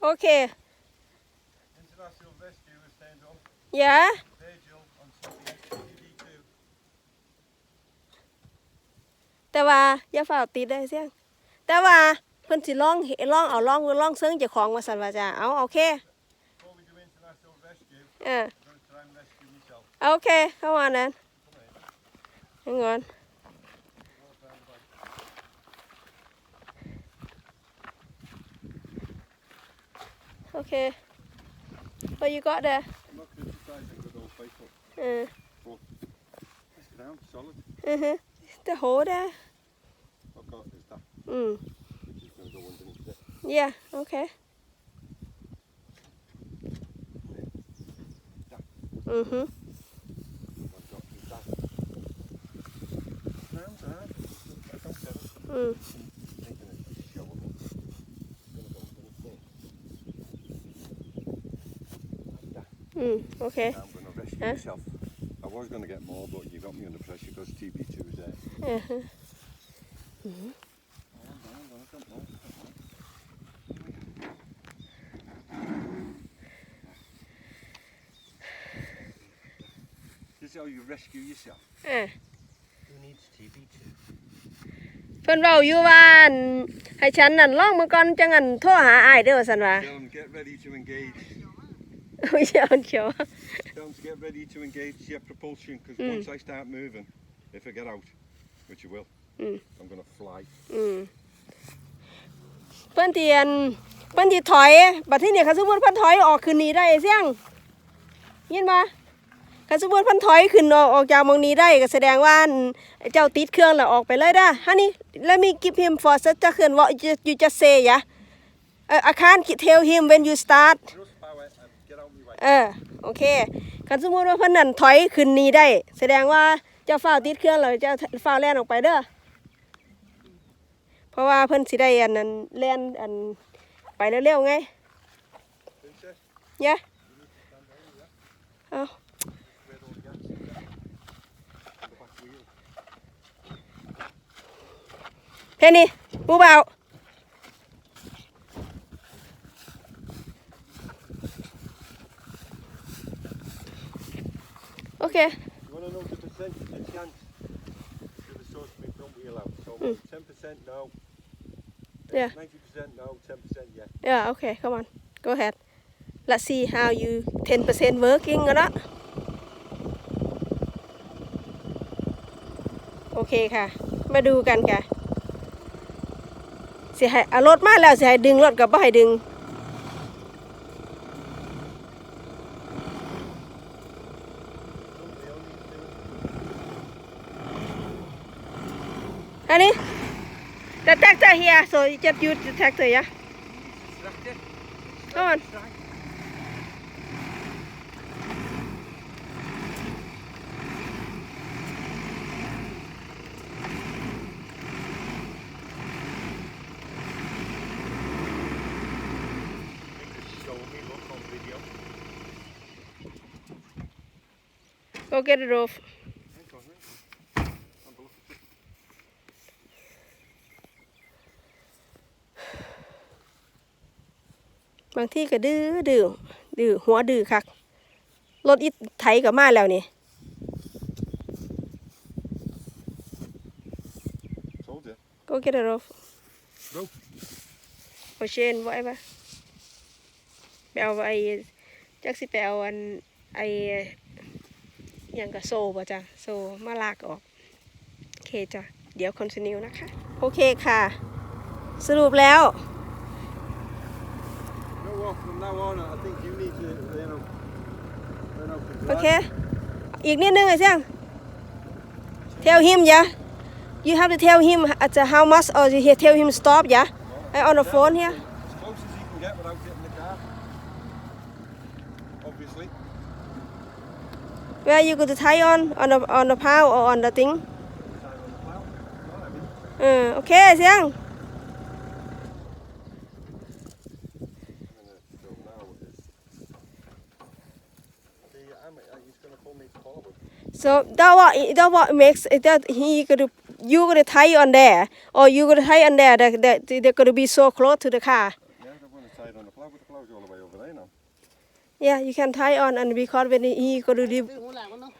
Okay. i n t e Yeah. แต่ว่าอย่าฝ่าติดได้เสียงแต่ว่าเพิ่นสิร้องเร้องเอาร้องร้องเซีงเจ้าของมาสั่นว่าจ้าเอาโอเคเออโอเคเข้ามานั้นงอน Okay. What you got there? I'm not criticising the old But solid. The hole there. I've got is that. Mm. Which is going to go underneath Yeah, okay. Mm-hmm. Mm. Okay. I'm going to rescue huh? myself. I was going to get more, but you got me under pressure because TB2 was there. Uh -huh. mm -hmm. This is how you rescue yourself. Uh. Who needs TB2? เพิ่นเว้าอยู่ว่าให้ฉันนั่นลองมือก่อนจังอันโทรหาอ้ายเด้อซั่นว่า Get ready to engage. we aren't sure. d o n t get ready to engage your propulsion because mm. once I start moving, if I get out, which you will, mm. I'm g o n n a fly. เพื่อนเตียนเพื่อนที่ถอยบัดที่เนี่ยเขาสมมติเพื่อนถอยออกคืนนี้ได้เสี่ยงยินปะเขาสมมติเพื่อนถอยขึ้นออกออกจากมองนี้ได้ก็แสดงว่าเจ้าติดเครื่องแล้วออกไปเลยได้ฮะนี่แล้วมีกิฟต์เฮมฟอร์สจะเขื่อนวอยู่จะเซย์ยะอาคารกิเทลเฮมเวนยูสตาร์ทเออโอเคคันสมมติว่าเพั่นนั่นถอยขึ้นนี้ได้ แสดงว่าเจ้าฝ้าติดเครื่องเราจะฝ้าแล่นออกไปเด้อเพราะว่าเพิ่นสิได้อันนั้นแล่นอันไปเร็วๆไงเนี่ยเอาเพนี่ผู้เบา Okay. You want to know the percentage of chance of the source being from wheel out? So mm. 10% no. Yeah. 90% no, 10% yeah. Yeah, okay, come on. Go ahead. Let's see how you 10% working or not. โอเคค่ะมาดูกันค่ะเสียหายรถมาแล้วเสียหายดึงรถกับบ่ให้ดึง Ano? The tractor here, so you just use the tractor, yeah? Come on. Go get it off. บางที่ก็ดื้อดื้อดื้อหัวดื้อคักรถอิฐไถกับมาแล้วนี่ ก็เกิดอะไรโอเชนไว้ปะแปว่าไอ้จักสิแปลวาอันไอ้ยังกับโซ่ป่ะจ้ะโซ่มาลากออก โอเคจ้ะเดี๋ยวคอนติเนียนะคะ โอเคค่ะ สรุปแล้ว OK. Okay. อีกนิดนึงไอ้เสียง Tell him yeah. Dạ. You have to tell him at how much or you tell him stop dạ. yeah. on the phone here. Where you go to tie on on the on the power or on the thing? Uh, okay, เสียง So that what that what makes that he could you could tie on there or you could tie on there that that they could be so close to the car. Yeah, they want tie on the plow, but the plow's all the way over there now. Yeah, you can tie on and because when he could do หูหลังมันเนาะ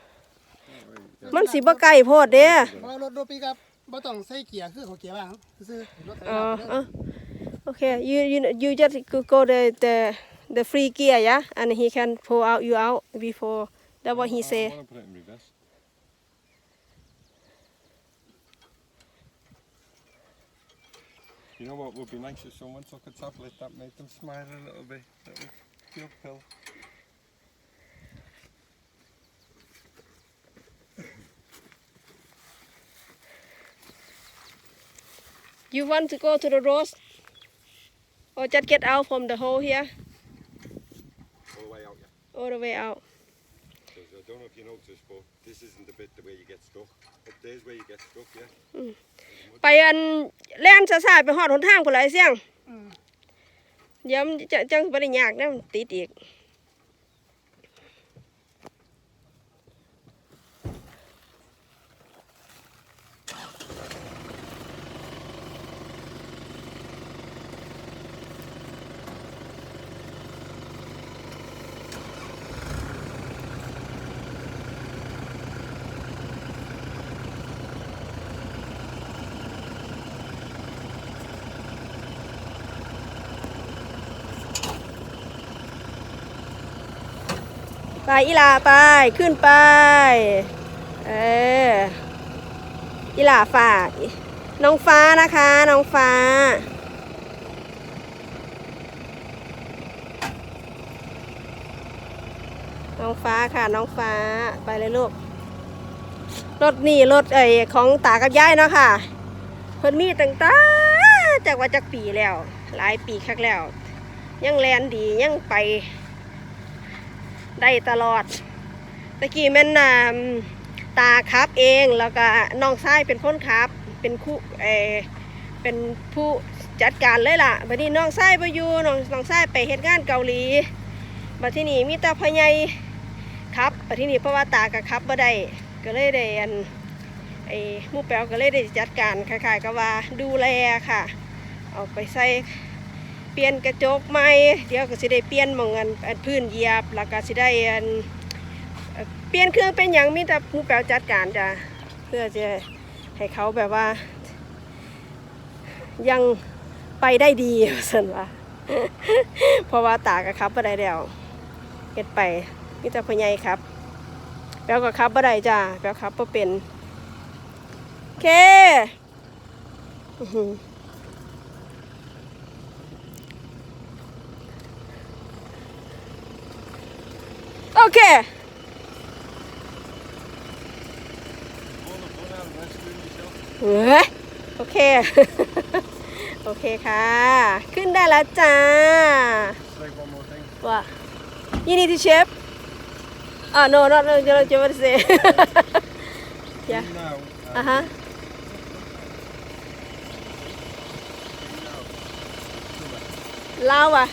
มันสิบ่ไกลโพดเด้เพราะรถโดปีกับบ่ต้องใส่เกียร์คือเขาเกียร์ว่างซื้อรถไถ Oh, okay. You you you just go the the the free gear, yeah, and he can pull out you out before that what he said? You know what would be nice if someone took a tablet that made them smile a little bit. That would be uphill. You want to go to the road? Or just get out from the hole here? All the way out, yeah. All the way out. don't know if you noticed, but this isn't the bit where you get stuck. Up there's where you get stuck, yeah. ไปอันแล่นซาซาไปหอดหนทางคนไรเสี่ยงเดี๋ยวมันจะจังบ่ได้ยากนะมันติดอีกไปอีลาไปขึ้นไปเอออีลาฝากน้องฟ้านะคะ น้องฟ้า น้องฟ้าค่ะน้องฟ้าไปเลยลูก รถนี่รถไอ้ของตากับยายเนาะค่ะเพ่นมีตั้งตาจากว่าจากปีแล้ว หลายปีคักแล้ว ยังแลนดี ยังไปได้ตลอดตะกี้แม่นตาครับเอง แล้วก็น้องชายเป็นคนครับ เป็นคู่เอเป็นผู้จัดการเลยล่ะบัดนี้น้องชายไปอยู่น้องน้องชายไปเฮ็ดงานเกาหลีบัดที่นี่มีตาพญายครับบัดที่นี่เพราะว่าตากับครับบ่ได้ ก็เลยได้อันไอ้มู่แปวก็เลยได้จัดการคล้ายๆกับว่าดูแลค่ะเอาไปใส่ปลี่ยนกระจกใหม่ เดี๋ยวก็สิได้เปลี่ยนมองเงินพื้นเยียบ แล้วก็สิได้เปลี่ยนเครื่องเป็นอย่างมีแต่ผู้แปลจัดการจ้ะเพื่อจะให้เขาแบบว่า ยังไปได้ดีสันว่าเพราะว่าตากระครับอะไดี๋ยวเก็ดไปมีแต่พญายครับ แลกวก็ครับอะไรจ้าแลรวครับเป็นโอเค Okay. โอเคโอเคค่ะขึ้นได้แล้วจ้าว่ายินดีที่เชฟอ่า no not no จะเราจนว่าสิยะอ่าฮะลาวะ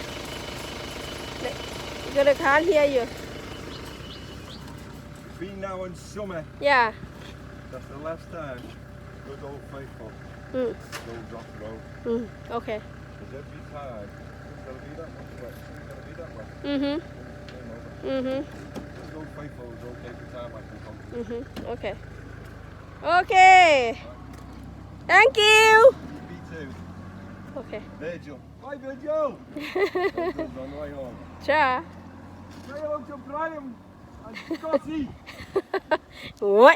ก็เลยค้านเฮียอยู่ Between now and summer. Yeah. That's the last time. Good old faithful. Mm. Goes off road. Mm. Okay. Because every time, it's going to be that much wet. It's going to be that wet. Mm-hmm. mm-hmm. Mm-hmm. Good old faithful is okay every time I can come. Mm-hmm. Okay. Okay. Thank you. Me too. Okay. Virgil. Bye, Virgil. Ciao. Say hello to Brian. โอ้ย